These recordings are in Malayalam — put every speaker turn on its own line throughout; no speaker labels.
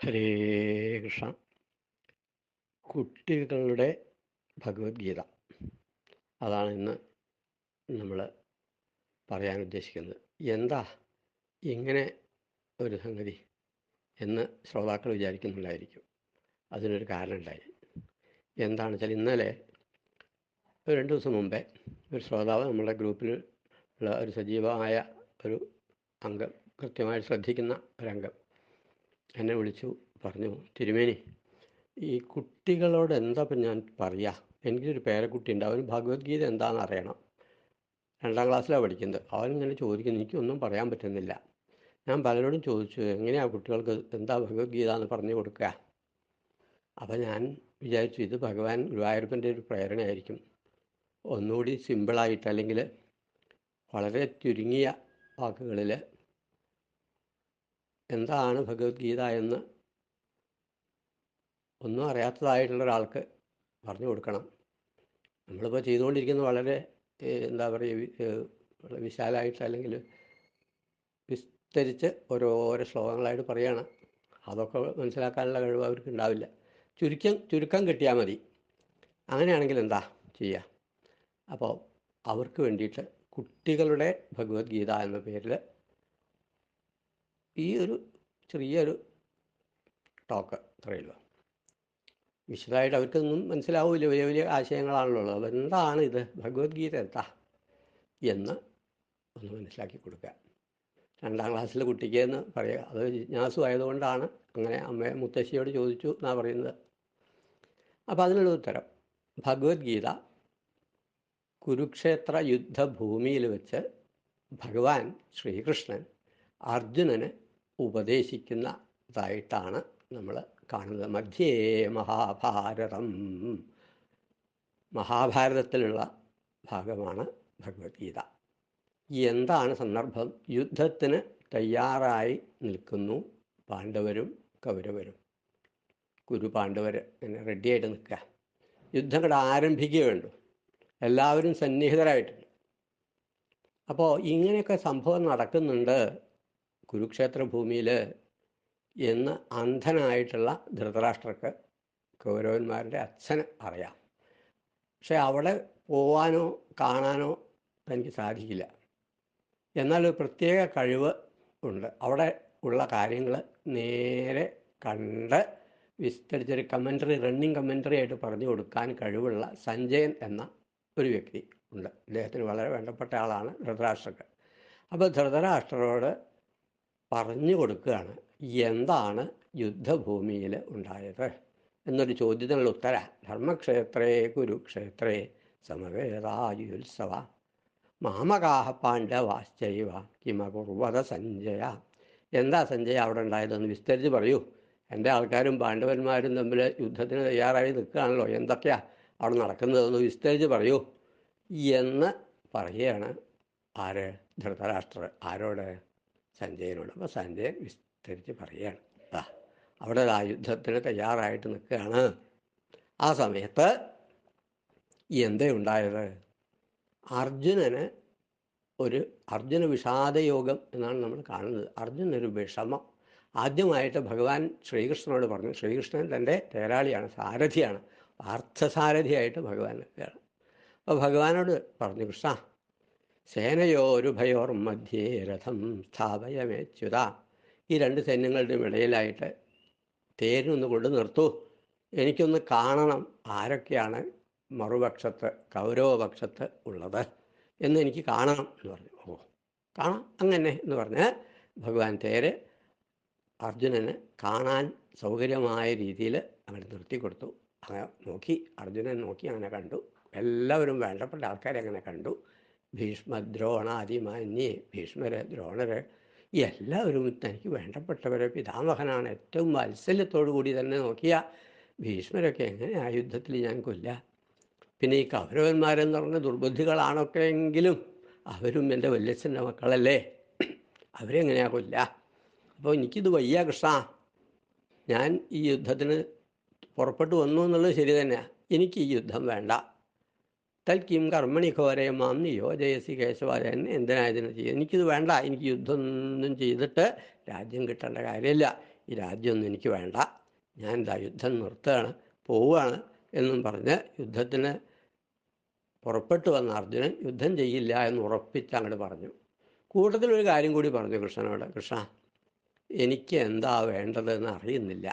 ഹരേ കൃഷ്ണ കുട്ടികളുടെ ഭഗവത്ഗീത. അതാണ് ഇന്ന് നമ്മൾ പറയാൻ ഉദ്ദേശിക്കുന്നത്. എന്താ ഇങ്ങനെ ഒരു സംഗതി എന്ന് ശ്രോതാക്കൾ വിചാരിക്കുന്നുണ്ടായിരിക്കും. അതിനൊരു കാരണമുണ്ടായി. എന്താണെന്ന് വെച്ചാൽ ഇന്നലെ ഒരു രണ്ട് ദിവസം മുമ്പേ ഒരു ശ്രോതാവ് നമ്മുടെ ഗ്രൂപ്പിൽ ഉള്ള ഒരു സജീവമായ ഒരു അംഗം കൃത്യമായി ശ്രദ്ധിക്കുന്ന ഒരംഗം എന്നെ വിളിച്ചു പറഞ്ഞു തിരുമേനി ഈ കുട്ടികളോട് എന്താ ഇപ്പം ഞാൻ പറയുക എനിക്കൊരു പേരക്കുട്ടി ഉണ്ട് അവന് ഭഗവത്ഗീത എന്താണെന്ന് അറിയണം. രണ്ടാം ക്ലാസ്സിലാണ് പഠിക്കുന്നത്. അവൻ ഇങ്ങനെ ചോദിക്കുന്നു എനിക്കൊന്നും പറയാൻ പറ്റുന്നില്ല. ഞാൻ പലരോടും ചോദിച്ചു എങ്ങനെയാണ് കുട്ടികൾക്ക് എന്താ ഭഗവത്ഗീത എന്ന് പറഞ്ഞു കൊടുക്കുക? അപ്പം ഞാൻ വിചാരിച്ചു ഇത് ഭഗവാൻ ഗുരുവായൂരപ്പന്റെ ഒരു പ്രേരണയായിരിക്കും. ഒന്നുകൂടി സിമ്പിളായിട്ട് അല്ലെങ്കിൽ വളരെ ചുരുങ്ങിയ വാക്കുകളിൽ എന്താണ് ഭഗവത്ഗീത എന്ന് ഒന്നും അറിയാത്തതായിട്ടുള്ള ഒരാൾക്ക് പറഞ്ഞു കൊടുക്കണം. നമ്മളിപ്പോൾ ചെയ്തുകൊണ്ടിരിക്കുന്നത് വളരെ എന്താ പറയുക വിശാലമായിട്ട് അല്ലെങ്കിൽ വിസ്തരിച്ച് ഓരോരോ ശ്ലോകങ്ങളായിട്ട് പറയുകയാണ് അതൊക്കെ മനസ്സിലാക്കാനുള്ള കഴിവ് അവർക്ക് ഉണ്ടാവില്ല. ചുരുക്കം ചുരുക്കം കിട്ടിയാൽ മതി. അങ്ങനെയാണെങ്കിൽ എന്താ ചെയ്യുക അപ്പോൾ അവർക്ക് വേണ്ടിയിട്ട് കുട്ടികളുടെ ഭഗവത്ഗീത എന്ന പേരിൽ ഈ ഒരു ചെറിയൊരു ടോക്ക് അത്രയുള്ളൂ വിശദമായിട്ട് അവർക്കൊന്നും മനസ്സിലാവില്ല. വലിയ വലിയ ആശയങ്ങളാണല്ലോ ഉള്ളത് എന്താണ് ഇത്? ഭഗവത്ഗീത എന്താ? എന്ന് ഒന്ന് മനസ്സിലാക്കി കൊടുക്കുക. രണ്ടാം ക്ലാസ്സിലെ കുട്ടിക്ക് എന്ന് പറയുക അത് ജിജ്ഞാസു ആയതുകൊണ്ടാണ് അങ്ങനെ അമ്മ മുത്തശ്ശിയോട് ചോദിച്ചു എന്നാണ് പറയുന്നത്. അപ്പോൾ അതിനുള്ള ഉത്തരം. ഭഗവത്ഗീത കുരുക്ഷേത്ര യുദ്ധഭൂമിയിൽ വെച്ച് ഭഗവാൻ ശ്രീകൃഷ്ണൻ അർജുനന് ഉപദേശിക്കുന്നതായിട്ടാണ് നമ്മൾ കാണുന്നത്. മധ്യേ മഹാഭാരതം. മഹാഭാരതത്തിലുള്ള ഭാഗമാണ് ഭഗവത്ഗീത. എന്താണ് സന്ദർഭം? യുദ്ധത്തിന് തയ്യാറായി നിൽക്കുന്നു പാണ്ഡവരും കൗരവരും. കുരു പാണ്ഡവർ ഇങ്ങനെ റെഡിയായിട്ട് നിൽക്കുക. യുദ്ധം കൂടെ ആരംഭിക്കുക എല്ലാവരും സന്നിഹിതരായിട്ടുണ്ട്. അപ്പോൾ ഇങ്ങനെയൊക്കെ സംഭവം നടക്കുന്നുണ്ട്. കുരുക്ഷേത്ര ഭൂമിയിൽ എന്ന് അന്ധനായിട്ടുള്ള ധൃതരാഷ്ട്രക്ക് കൗരവന്മാരുടെ അച്ഛൻ അറിയാം. പക്ഷെ അവിടെ പോവാനോ കാണാനോ തനിക്ക് സാധിക്കില്ല. എന്നാൽ ഒരു പ്രത്യേക കഴിവ് ഉണ്ട്. അവിടെ ഉള്ള കാര്യങ്ങൾ നേരെ കണ്ട് വിസ്തരിച്ചൊരു കമന്ററി റണ്ണിങ് കമന്ററി ആയിട്ട് പറഞ്ഞു കൊടുക്കാൻ കഴിവുള്ള സഞ്ജയൻ എന്ന ഒരു വ്യക്തി ഉണ്ട്. അദ്ദേഹത്തിന് വളരെ വേണ്ടപ്പെട്ട ആളാണ് ധൃതരാഷ്ട്രക്ക്. അപ്പോൾ ധൃതരാഷ്ട്രരോട് പറഞ്ഞു കൊടുക്കുകയാണ്. എന്താണ് യുദ്ധഭൂമിയിൽ ഉണ്ടായത്? എന്നൊരു ചോദ്യത്തിനുള്ള ഉത്തര. ധർമ്മക്ഷേത്രേ കുരുക്ഷേത്രേ സമവേദായുത്സവ മാമകാഹ പാണ്ഡവാശ്ചൈവ കിമകുർവത സഞ്ജയ. എന്താ സഞ്ജയ അവിടെ ഉണ്ടായതെന്ന് വിസ്തരിച്ച് പറയൂ. എന്റെ ആൾക്കാരും പാണ്ഡവന്മാരും തമ്മിൽ യുദ്ധത്തിന് തയ്യാറായി നിൽക്കുകയാണല്ലോ. എന്തൊക്കെയാ അവിടെ നടക്കുന്നതെന്ന് വിസ്തരിച്ച് പറയൂ. എന്ന് പറയുകയാണ് ആര്? ധൃതരാഷ്ട്രർ. ആരോട്? സഞ്ജയനോട് അപ്പോൾ സഞ്ജയൻ വിസ്തരിച്ച് പറയുകയാണ്. ആ അവിടെ ആ യുദ്ധത്തിന് തയ്യാറായിട്ട് നിൽക്കുകയാണ്. ആ സമയത്ത് എന്തേ ഉണ്ടായത് അർജുനന് ഒരു അർജുന വിഷാദയോഗം എന്നാണ് നമ്മൾ കാണുന്നത്. അർജുനൊരു വിഷമം. ആദ്യമായിട്ട് ഭഗവാൻ ശ്രീകൃഷ്ണനോട് പറഞ്ഞു ശ്രീകൃഷ്ണൻ തന്റെ തേരാളിയാണ് സാരഥിയാണ് പാർത്ഥസാരഥിയായിട്ട് ഭഗവാൻ നിൽക്കുകയാണ്. അപ്പോൾ ഭഗവാനോട് പറഞ്ഞു കൃഷ്ണ സേനയോരുഭയോർ മധ്യേ രഥം സ്ഥാപയമേച്യുത. ഈ രണ്ട് സൈന്യങ്ങളുടെ ഇടയിലായിട്ട് തേരിനൊന്ന് കൊണ്ട് നിർത്തൂ. എനിക്കൊന്ന് കാണണം ആരൊക്കെയാണ് മറുപക്ഷത്ത് കൗരവപക്ഷത്ത് ഉള്ളത് എന്ന് എനിക്ക് കാണണം എന്ന് പറഞ്ഞു. ഓ കാണാം. അങ്ങനെ എന്ന് പറഞ്ഞ് ഭഗവാൻ തേര് അർജുനന് കാണാൻ സൗകര്യമായ രീതിയിൽ അങ്ങനെ നിർത്തി കൊടുത്തു. അങ്ങനെ നോക്കി അർജുനൻ നോക്കി അങ്ങനെ കണ്ടു. എല്ലാവരും വേണ്ടപ്പെട്ട ആൾക്കാരെ അങ്ങനെ കണ്ടു. ഭീഷ്മ ദ്രോണാദിമാന്യേ ഭീഷ്മര് ദ്രോണര് ഈ എല്ലാവരും തനിക്ക് വേണ്ടപ്പെട്ടവരെ പിതാമഹനാണ്. ഏറ്റവും വാത്സല്യത്തോടു കൂടി തന്നെ നോക്കിയ ഭീഷ്മരൊക്കെ എങ്ങനെ ആ യുദ്ധത്തിൽ ഞാൻ കൊല്ല? പിന്നെ ഈ കൗരവന്മാരെന്ന് പറഞ്ഞ ദുർബുദ്ധികളാണൊക്കെ എങ്കിലും അവരും എന്റെ വല്യച്ഛന്റെ മക്കളല്ലേ? അവരെങ്ങനെയാ കൊല്ല? അപ്പോൾ എനിക്കിത് വയ്യ കൃഷ്ണ. ഞാൻ ഈ യുദ്ധത്തിന് പുറപ്പെട്ടു വന്നു എന്നുള്ളത് ശരി തന്നെയാണ് എനിക്ക് ഈ യുദ്ധം വേണ്ട. തൽക്കിം കർമ്മണി ഘോരയെ മാം നിയോജയസി കേശവായ എന്നെ എന്തിനാ ഇതിന് ചെയ്യുക എനിക്കിത് വേണ്ട. എനിക്ക് യുദ്ധമൊന്നും ചെയ്തിട്ട് രാജ്യം കിട്ടേണ്ട കാര്യമില്ല. ഈ രാജ്യമൊന്നും എനിക്ക് വേണ്ട. ഞാൻ എന്താ യുദ്ധം നിർത്തുകയാണ് പോവുകയാണ് എന്നും പറഞ്ഞ് യുദ്ധത്തിന് പുറപ്പെട്ടു വന്ന അർജുനൻ യുദ്ധം ചെയ്യില്ല എന്ന് ഉറപ്പിച്ച് അങ്ങോട്ട് പറഞ്ഞു. കൂട്ടത്തിൽ ഒരു കാര്യം കൂടി പറഞ്ഞു കൃഷ്ണനോട്. കൃഷ്ണ എനിക്ക് എന്താ വേണ്ടതെന്ന് അറിയുന്നില്ല.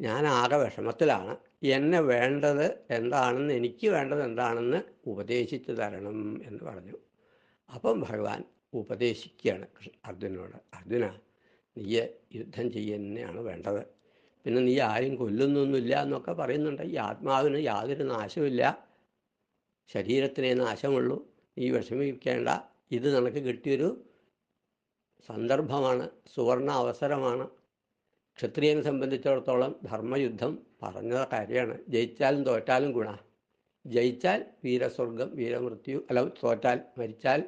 ഞാൻ ആകെ വിഷമത്തിലാണ്. എന്നെ വേണ്ടത് എന്താണെന്ന് എനിക്ക് വേണ്ടത് എന്താണെന്ന് ഉപദേശിച്ചു തരണം എന്ന് പറഞ്ഞു. അപ്പം ഭഗവാൻ ഉപദേശിക്കുകയാണ് അർജുനോട് അർജുന നീ യുദ്ധം ചെയ്യുന്നതാണ് വേണ്ടത്. പിന്നെ നീ ആരും കൊല്ലുന്നൊന്നുമില്ല എന്നൊക്കെ പറയുന്നുണ്ട്. ഈ ആത്മാവിന് യാതൊരു നാശമില്ല ശരീരത്തിനേ നാശമുള്ളൂ. നീ വിഷമിക്കേണ്ട. ഇത് നിനക്ക് കിട്ടിയൊരു സന്ദർഭമാണ് സുവർണ അവസരമാണ്. ക്ഷത്രിയനെ സംബന്ധിച്ചിടത്തോളം ധർമ്മയുദ്ധം പറഞ്ഞ കാര്യമാണ്. ജയിച്ചാലും തോറ്റാലും ഗുണ. ജയിച്ചാൽ വീരസ്വർഗം വീരമൃത്യു അല്ല തോറ്റാൽ മരിച്ചാൽ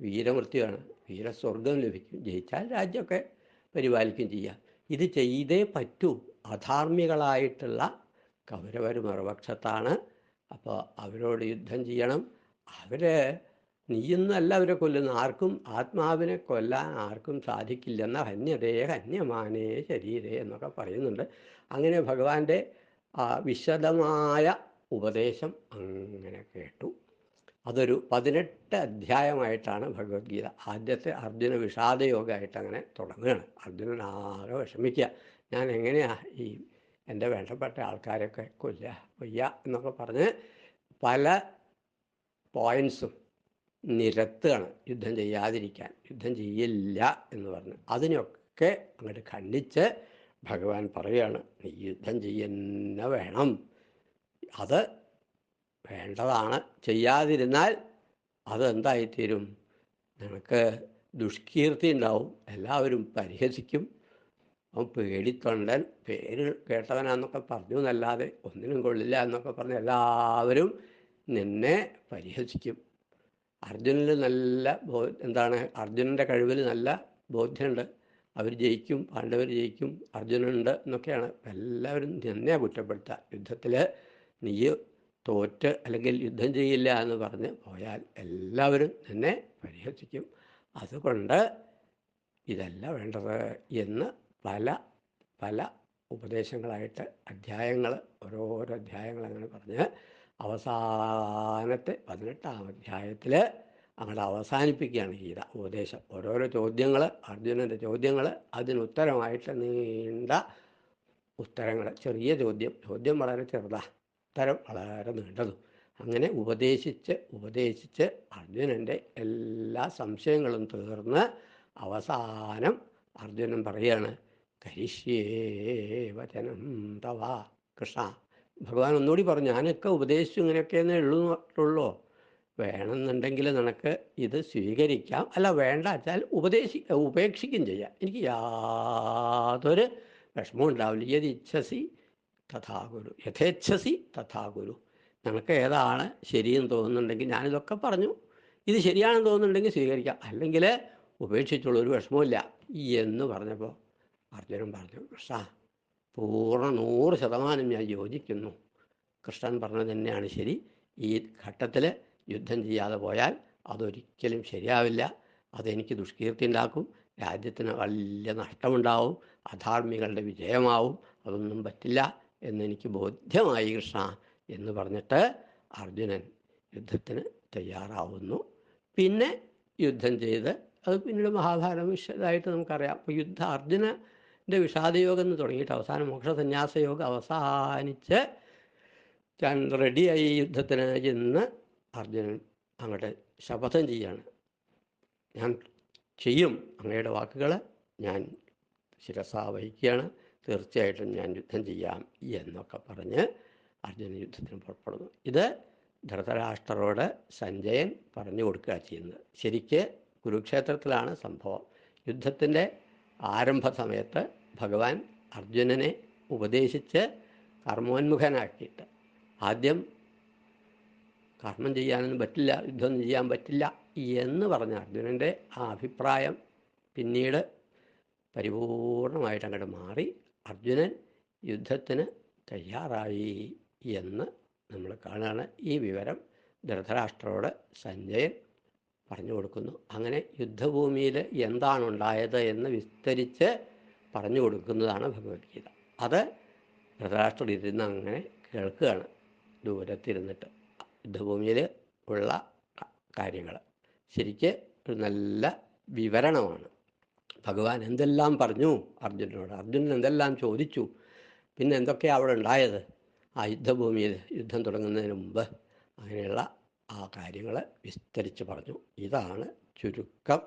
വീരമൃത്യുവാണ്. വീരസ്വർഗം ലഭിക്കും. ജയിച്ചാൽ രാജ്യമൊക്കെ പരിപാലിക്കുകയും ചെയ്യാം. ഇത് ചെയ്തേ പറ്റൂ. അധാർമികളായിട്ടുള്ള കൗരവർ മറുപക്ഷത്താണ്. അപ്പോൾ അവരോട് യുദ്ധം ചെയ്യണം. അവർ നീയൊന്നല്ല അവരെ കൊല്ലുന്ന ആർക്കും ആത്മാവിനെ കൊല്ലാൻ ആർക്കും സാധിക്കില്ലെന്ന ഹന്യതേ ഹന്യമാനേ ശരീരേ എന്നൊക്കെ പറയുന്നുണ്ട്. അങ്ങനെ ഭഗവാന്റെ വിശദമായ ഉപദേശം അങ്ങനെ കേട്ടു. അതൊരു പതിനെട്ട് അധ്യായമായിട്ടാണ് ഭഗവത്ഗീത. ആദ്യത്തെ അർജുന വിഷാദയോഗമായിട്ട് അങ്ങനെ തുടങ്ങുകയാണ്. അർജുനൻ ആകെ വിഷമിക്കുക. ഞാൻ എങ്ങനെയാ ഈ എന്റെ വേണ്ടപ്പെട്ട ആൾക്കാരൊക്കെ കൊല്ല കൊയ്യ എന്നൊക്കെ പറഞ്ഞ് പല പോയിൻസും നിരത്തുകയാണ്. യുദ്ധം ചെയ്യാതിരിക്കാൻ. യുദ്ധം ചെയ്യില്ല എന്ന് പറഞ്ഞു. അതിനൊക്കെ അങ്ങോട്ട് ഖണ്ഡിച്ച് ഭഗവാൻ പറയുകയാണ് നീ യുദ്ധം ചെയ്യുന്ന വേണം. അത് വേണ്ടതാണ്. ചെയ്യാതിരുന്നാൽ അതെന്തായിത്തീരും നിനക്ക് ദുഷ്കീർത്തി ഉണ്ടാവും. എല്ലാവരും പരിഹസിക്കും. അവൻ പേടിത്തൊണ്ടൻ പേര് കേട്ടവനാന്നൊക്കെ പറഞ്ഞു എന്നല്ലാതെ ഒന്നിനും കൊള്ളില്ല എന്നൊക്കെ പറഞ്ഞ് എല്ലാവരും നിന്നെ പരിഹസിക്കും. അർജുനന് നല്ല ബോ എന്താണ് അർജുനന്റെ കഴിവിൽ നല്ല ബോധ്യമുണ്ട്. അവർ ജയിക്കും പാണ്ഡവർ ജയിക്കും അർജുനുണ്ട് എന്നൊക്കെയാണ് എല്ലാവരും നിന്നെ കുറ്റപ്പെടുത്തുക യുദ്ധത്തിൽ നീ തോറ്റ് അല്ലെങ്കിൽ യുദ്ധം ചെയ്യില്ല എന്ന് പറഞ്ഞ് പോയാൽ എല്ലാവരും നിന്നെ പരിഹസിക്കും. അതുകൊണ്ട് ഇതല്ല വേണ്ടത് എന്ന് പല പല ഉപദേശങ്ങളായിട്ട് അധ്യായങ്ങൾ ഓരോരോ അധ്യായങ്ങൾ അങ്ങനെ പറഞ്ഞ് അവസാനത്തെ പതിനെട്ടാം അധ്യായത്തിൽ അങ്ങോട്ട് അവസാനിപ്പിക്കുകയാണ് ഗീത ഉപദേശം. ഓരോരോ ചോദ്യങ്ങൾ അർജുനന്റെ ചോദ്യങ്ങൾ അതിനുത്തരമായിട്ട് നീണ്ട ഉത്തരങ്ങൾ ചെറിയ ചോദ്യം. ചോദ്യം വളരെ ചെറുതാ. ഉത്തരം വളരെ നീണ്ടതും. അങ്ങനെ ഉപദേശിച്ച് ഉപദേശിച്ച് അർജുനന്റെ എല്ലാ സംശയങ്ങളും തീർന്ന് അവസാനം അർജുനൻ പറയാണ് കരിഷ്യേ വചനം തവ കൃഷ്ണ. ഭഗവാൻ ഒന്നുകൂടി പറഞ്ഞു ഞാനൊക്കെ ഉപദേശിച്ചു ഇങ്ങനെയൊക്കെയെന്നേ ഉള്ളൂ വേണമെന്നുണ്ടെങ്കിൽ നിനക്ക് ഇത് സ്വീകരിക്കാം. അല്ല വേണ്ട വെച്ചാൽ ഉപദേശി ഉപേക്ഷിക്കുകയും ചെയ്യാം. എനിക്ക് യാതൊരു വിഷമവും ഉണ്ടാവില്ല. യത് ഇച്ഛസി തഥാഗുരു യഥേച്ഛസി തഥാഗുരു നിനക്ക് ഏതാണ് ശരിയെന്ന് തോന്നുന്നുണ്ടെങ്കിൽ ഞാനിതൊക്കെ പറഞ്ഞു. ഇത് ശരിയാണെന്ന് തോന്നുന്നുണ്ടെങ്കിൽ സ്വീകരിക്കാം. അല്ലെങ്കിൽ ഉപേക്ഷിച്ചുള്ള ഒരു ഇല്ല എന്ന് പറഞ്ഞപ്പോൾ അർജുനൻ പറഞ്ഞു കൃഷ്ണ പൂർണ നൂറ് ശതമാനം ഞാൻ യോജിക്കുന്നു. കൃഷ്ണൻ പറഞ്ഞത് തന്നെയാണ് ശരി. ഈ ഘട്ടത്തിൽ യുദ്ധം ചെയ്യാതെ പോയാൽ അതൊരിക്കലും ശരിയാവില്ല. അതെനിക്ക് ദുഷ്കീർത്തി ഉണ്ടാക്കും. രാജ്യത്തിന് വലിയ നഷ്ടമുണ്ടാവും. അധാർമികളുടെ വിജയമാവും. അതൊന്നും പറ്റില്ല എന്നെനിക്ക് ബോധ്യമായി കൃഷ്ണ എന്ന് പറഞ്ഞിട്ട് അർജുനൻ യുദ്ധത്തിന് തയ്യാറാവുന്നു. പിന്നെ യുദ്ധം ചെയ്ത് അത് പിന്നീട് മഹാഭാരതം വിശദമായിട്ട് നമുക്കറിയാം. അപ്പോൾ യുദ്ധ അർജുനന്റെ വിഷാദയോഗം എന്ന് തുടങ്ങിയിട്ട് അവസാനം മോക്ഷസന്യാസയോഗം അവസാനിച്ച് ഞാൻ റെഡിയായി യുദ്ധത്തിന് എന്ന് അർജുനൻ അങ്ങോട്ട് ശപഥം ചെയ്യാണ്. ഞാൻ ചെയ്യും അങ്ങയുടെ വാക്കുകൾ ഞാൻ ശിരസ വഹിക്കുകയാണ്. തീർച്ചയായിട്ടും ഞാൻ യുദ്ധം ചെയ്യാം എന്നൊക്കെ പറഞ്ഞ് അർജുനൻ യുദ്ധത്തിന് പുറപ്പെടുന്നു. ഇത് ധൃതരാഷ്ട്രരോട് സഞ്ജയൻ പറഞ്ഞു കൊടുക്കുക ചെയ്യുന്നത്. ശരിക്ക് കുരുക്ഷേത്രത്തിലാണ് സംഭവം. യുദ്ധത്തിന്റെ ആരംഭ സമയത്ത് ഭഗവാൻ അർജുനനെ ഉപദേശിച്ച് കർമ്മോന്മുഖനാക്കിയിട്ട്. ആദ്യം കർമ്മം ചെയ്യാനൊന്നും പറ്റില്ല യുദ്ധമൊന്നും ചെയ്യാൻ പറ്റില്ല എന്ന് പറഞ്ഞ അർജുനന്റെ ആ അഭിപ്രായം പിന്നീട് പരിപൂർണമായിട്ട് അങ്ങോട്ട് മാറി. അർജുനൻ യുദ്ധത്തിന് തയ്യാറായി എന്ന് നമ്മൾ കാണുകയാണ് ഈ വിവരം ധൃതരാഷ്ട്രോട് സഞ്ജയൻ പറഞ്ഞു കൊടുക്കുന്നു. അങ്ങനെ യുദ്ധഭൂമിയിൽ എന്താണ് ഉണ്ടായത് എന്ന് വിസ്തരിച്ച് പറഞ്ഞു കൊടുക്കുന്നതാണ് ഭഗവത്ഗീത. അത് ധൃതരാഷ്ട്രർ ഇരുന്ന് അങ്ങനെ കേൾക്കുകയാണ് ദൂരത്തിരുന്നിട്ട്. യുദ്ധഭൂമിയിൽ ഉള്ള കാര്യങ്ങൾ ശരിക്ക് ഒരു നല്ല വിവരണമാണ്. ഭഗവാൻ എന്തെല്ലാം പറഞ്ഞു? അർജുനനോട്. അർജുനൻ എന്തെല്ലാം ചോദിച്ചു? പിന്നെ എന്തൊക്കെയാണ് അവിടെ ഉണ്ടായത്? ആ യുദ്ധഭൂമിയിൽ യുദ്ധം തുടങ്ങുന്നതിന് മുമ്പ് അങ്ങനെയുള്ള ആ കാര്യങ്ങൾ വിസ്തരിച്ച് പറഞ്ഞു. ഇതാണ് ചുരുക്കം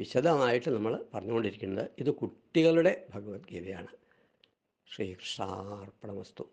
വിശദമായിട്ട് നമ്മൾ പറഞ്ഞുകൊണ്ടിരിക്കുന്നത് ഇത് കുട്ടികളുടെ ഭഗവത്ഗീതയാണ്. ശ്രീകൃഷ്ണാർപ്പണമസ്തു.